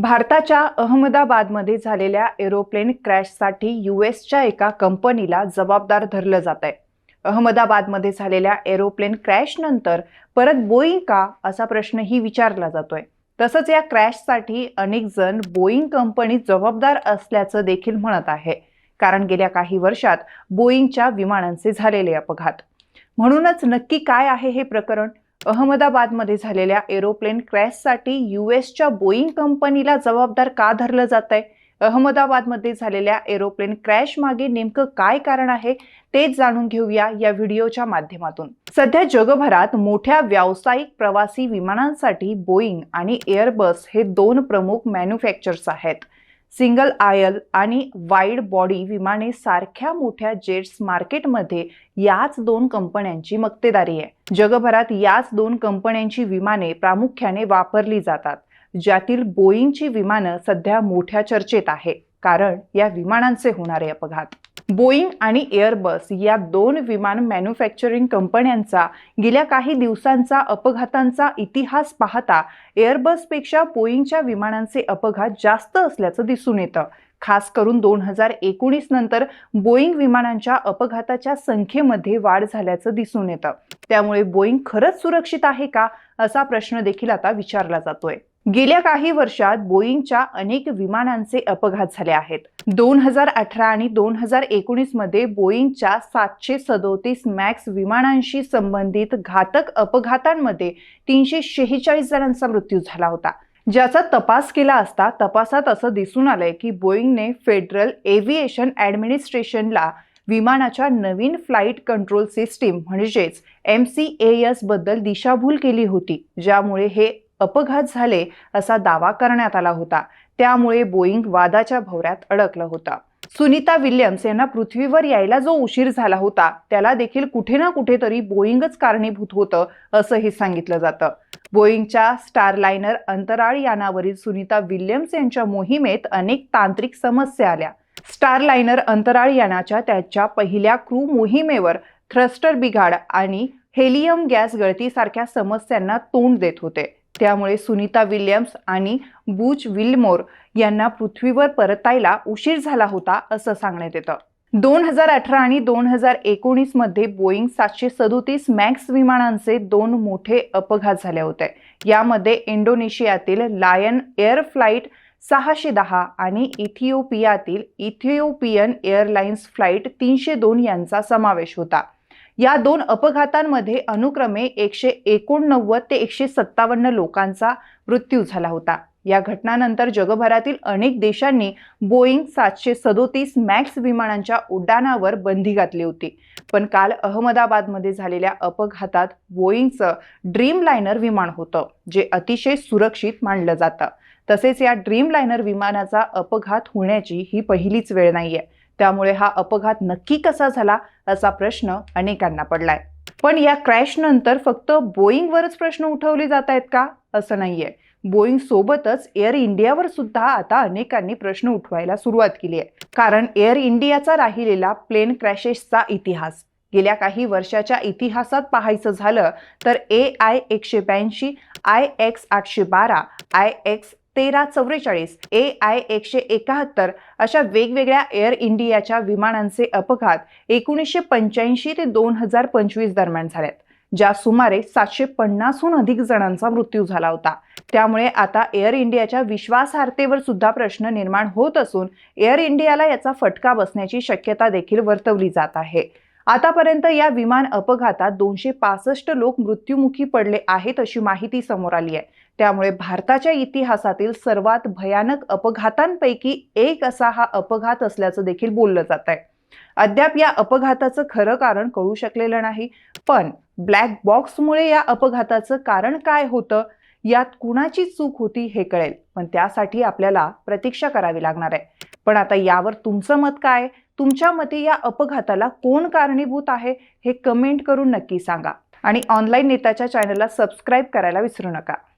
भारताच्या अहमदाबादमध्ये झालेल्या एरोप्लेन क्रॅशसाठी यू एसच्या एका कंपनीला जबाबदार धरलं जात आहे. अहमदाबादमध्ये झालेल्या एरोप्लेन क्रॅशनंतर परत बोईंग का असा प्रश्नही विचारला जातोय. तसंच या क्रॅशसाठी अनेक जण बोईंग कंपनी जबाबदार असल्याचं देखील म्हणत आहे. कारण गेल्या काही वर्षात बोईंगच्या विमानांचे झालेले अपघात. म्हणूनच नक्की काय आहे हे प्रकरण? अहमदाबादमध्ये झालेल्या एरोप्लेन क्रॅशसाठी यूएसच्या बोईंग कंपनीला जबाबदार का धरलं जात आहे अहमदाबादमध्ये झालेल्या एरोप्लेन क्रॅश मागे नेमकं काय कारण आहे तेच जाणून घेऊया या व्हिडिओच्या माध्यमातून. सध्या जगभरात मोठ्या व्यावसायिक प्रवासी विमानांसाठी बोईंग आणि एअरबस हे दोन प्रमुख मॅन्युफॅक्चर्स आहेत. सिंगल आयल आणि वाईड बॉडी विमाने सारख्या मोठ्या जेट्स मार्केटमध्ये याच दोन कंपन्यांची मक्तेदारी आहे. जगभरात याच दोन कंपन्यांची विमाने प्रामुख्याने वापरली जातात ज्यातील बोईंगची विमानं सध्या मोठ्या चर्चेत आहे कारण या विमानांचे होणारे अपघात. बोईंग आणि एअरबस या दोन विमान मॅन्युफॅक्चरिंग कंपन्यांचा गेल्या काही दिवसांचा अपघातांचा इतिहास पाहता एअरबसपेक्षा बोईंगच्या विमानांचे अपघात जास्त असल्याचं दिसून येतं. खास करून दोन हजार एकोणीस नंतर बोईंग विमानांच्या अपघाताच्या संख्येमध्ये वाढ झाल्याचं दिसून येतं. त्यामुळे बोईंग खरंच सुरक्षित आहे का असा प्रश्न देखील आता विचारला जातोय. गेल्या काही वर्षात बोईंगच्या अनेक विमानांचे अपघात झाले आहेत. दोन हजार अठरा आणि दोन हजार एकोणीसमध्ये बोईंगच्या सातशे सदोतीस मॅक्स विमानांशी संबंधित घातक अपघातांमध्ये तीनशे शेहेचाळीस जणांचा मृत्यू झाला होता. ज्याचा तपास केला असता तपासात असं दिसून आलंय की बोईंगने फेडरल एव्हिएशन ॲडमिनिस्ट्रेशनला विमानाच्या नवीन फ्लाईट कंट्रोल सिस्टीम म्हणजेच एम सी एसबद्दल दिशाभूल केली होती ज्यामुळे हे अपघात झाले असा दावा करण्यात आला होता. त्यामुळे बोईंग वादाच्या भवऱ्यात अडकलं होता. सुनीता विल्यम्स यांना पृथ्वीवर यायला जो उशीर झाला होता त्याला देखील कुठे ना कुठेतरी बोईंगच कारणीभूत होतं असंही सांगितलं जातं. बोईंगच्या स्टारलायनर अंतराळ यानावरील सुनीता विल्यम्स यांच्या मोहिमेत अनेक तांत्रिक समस्या आल्या. स्टारलायनर अंतराळ यानाच्या त्याच्या पहिल्या क्रू मोहिमेवर थ्रस्टर बिघाड आणि हेलियम गॅस गळतीसारख्या समस्यांना तोंड देत होते. त्यामुळे सुनीता विल्यम्स आणि बूच विल्मोर यांना पृथ्वीवर परतायला उशीर झाला होता असं सांगण्यात येतं. दोन हजार अठरा आणि दोन हजार एकोणीसमध्ये बोईंग सातशे सदोतीस मॅक्स विमानांचे दोन मोठे अपघात झाले होते. यामध्ये इंडोनेशियातील लायन एअर फ्लाईट सहाशे दहा आणि इथिओपियातील इथिओपियन एअरलाइन्स फ्लाईट तीनशे दोन यांचा समावेश होता. या दोन अपघातांमध्ये अनुक्रमे एकशे एकोणनव्वद ते एकशे सत्तावन्न लोकांचा मृत्यू झाला होता. या घटनानंतर जगभरातील अनेक देशांनी बोईंग सातशे सदोतीस मॅक्स विमानांच्या उड्डाणावर बंदी घातली होती. पण काल अहमदाबादमध्ये झालेल्या अपघातात बोईंगचं ड्रीम लायनर विमान होतं जे अतिशय सुरक्षित मानलं जातं. तसेच या ड्रीम लायनर विमानाचा अपघात होण्याची ही पहिलीच वेळ नाहीये. त्यामुळे हा अपघात नक्की कसा झाला असा प्रश्न अनेकांना पडलाय. पण या क्रॅश नंतर फक्त बोईंगवरच प्रश्न उठवले जात आहेत का? असं नाहीये. बोईंग सोबतच एअर इंडियावर सुद्धा आता अनेकांनी प्रश्न उठवायला सुरुवात केली आहे. कारण एअर इंडियाचा राहिलेला प्लेन क्रॅशेसचा इतिहास गेल्या काही वर्षाच्या इतिहासात पाहायचं झालं तर ए आय एकशे ब्याऐंशी आय एक्स आठशे बारा आय एक्स तेरा चौवेचाळीस ए आय एकशे एकाहत्तर अशा वेगवेगळ्या एअर इंडियाच्या विमानांचे अपघात एकोणीसशे पंच्याऐंशी ते दोन हजार पंचवीस दरम्यान झालेत ज्या सुमारे सातशे पन्नासहून अधिक जणांचा मृत्यू झाला होता. त्यामुळे आता एअर इंडियाच्या विश्वासार्हतेवर सुद्धा प्रश्न निर्माण होत असून एअर इंडियाला याचा फटका बसण्याची शक्यता देखील वर्तवली जात आहे. आतापर्यंत या विमान अपघातात दोनशे पासष्ट लोक मृत्युमुखी पडले आहेत अशी माहिती समोर आली आहे. त्यामुळे भारताच्या इतिहासातील सर्वात भयानक अपघातांपैकी एक असा हा अपघात असल्याचं देखील बोललं जात आहे. अद्याप या अपघाताचं खरं कारण कळू शकलेलं नाही पण ब्लॅक बॉक्समुळे या अपघाताचं कारण काय होतं यात कुणाची चूक होती हे कळेल. पण त्यासाठी आपल्याला प्रतीक्षा करावी लागणार आहे. पण आता यावर तुमचं मत काय? तुमच्या मते या अपघाताला कोण कारणीभूत आहे? हे कमेंट करून नक्की सांगा. आणि ऑनलाईन नेताच्या चॅनलला सबस्क्राईब करायला विसरू नका.